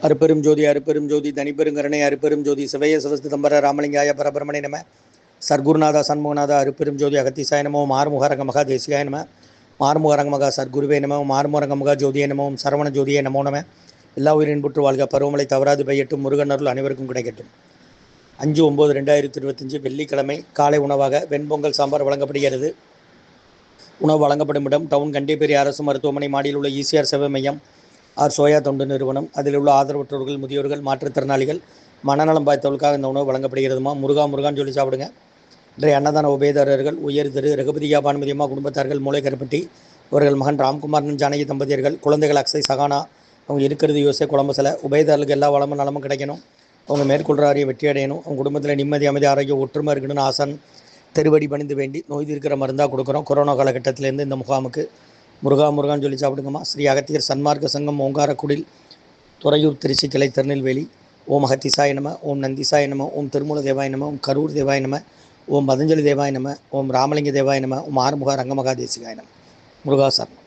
அருப்பெரும் ஜோதி அருப்பெரும் ஜோதி தனிப்பெருங்கரணை அருப்பெரும் ஜோதி சிவய சிவஸ்திதம்பர ராமலிங்காய பரபிரமணை நம. சர்க்குருநாதா சண்முகநாதா அருப்பெரும் ஜோதி அகத்திசாய நமோ. மார்முகரங்க மகா தேசிகாய நம. மார்முகரங்க மகா சர்க்குருவே நமோ. மார்முகரங்க மகா ஜோதியே நமோம் சரவண ஜோதியே நமோ நம. எல்லா உயிரின் புற்று வாழ்க. பருவமழை தவறாது பெய்யட்டும். முருகன் அருள் அனைவருக்கும் கிடைக்கட்டும். அஞ்சு ஒம்பது ரெண்டாயிரத்தி இருபத்தஞ்சு வெள்ளிக்கிழமை காலை உணவாக வெண்பொங்கல் சாம்பார் வழங்கப்படுகிறது. உணவு வழங்கப்படும் இடம் டவுன் கண்டிப்பேரி அரசு மருத்துவமனை மாடியில் உள்ள இசிஆர் சேவை மையம். ஆர் சோயா தொண்டு நிறுவனம். அதில் உள்ள ஆதரவற்றோர்கள் முதியோர்கள் மாற்றுத்திறனாளிகள் மனநலம் பாய்த்தவர்களுக்காக இந்த உணவு வழங்கப்படுகிறதுமா? முருகா முருகான்னு சொல்லி சாப்பிடுங்க. இன்றைய அன்னதான உபயதாரர்கள் உயர் திரு ரகுபதியா பானுமதியம்மா குடும்பத்தார்கள் மூளை கருப்பட்டி இவர்கள் மகன் ராம்குமாரன் ஜானகி தம்பதியர்கள் குழந்தைகள் அக்ஷய் சகானா அவங்க இருக்கிறது யோசை குழம்பு உபயதாரர்களுக்கு எல்லா வளமும் நலமும் கிடைக்கணும். அவங்க மேற்கொள்கிற ஆரிய வெற்றி அடையணும். அவங்க குடும்பத்தில் நிம்மதி அமைதி ஆரோக்கியம் ஒற்றுமை இருக்கணும்னு ஆசன் தெருவடி பணிந்து வேண்டி நோய் இருக்கிற மருந்தாக கொடுக்குறோம். கொரோனா காலகட்டத்திலேருந்து இந்த முகாமுக்கு முருகா முருகான்னு சொல்லி சாப்பிடுங்கம்மா. ஸ்ரீ அகத்தியர் சன்மார்க்க சங்கம் ஓங்காரக்குடில் துறையூர் திருச்சி கிளை திருநெல்வேலி. ஓம் அகத்திசாய நம ஓம் நந்திசாய நம ஓம் திருமூல தேவாய நம ஓம் கரூர் தேவாய நம ஓம் பதஞ்சலி தேவாய நம ஓம் ராமலிங்க தேவாய நம ஓம் ஆறுமுக ரங்கமகா தேசிகாய நம. முருகா சரணம்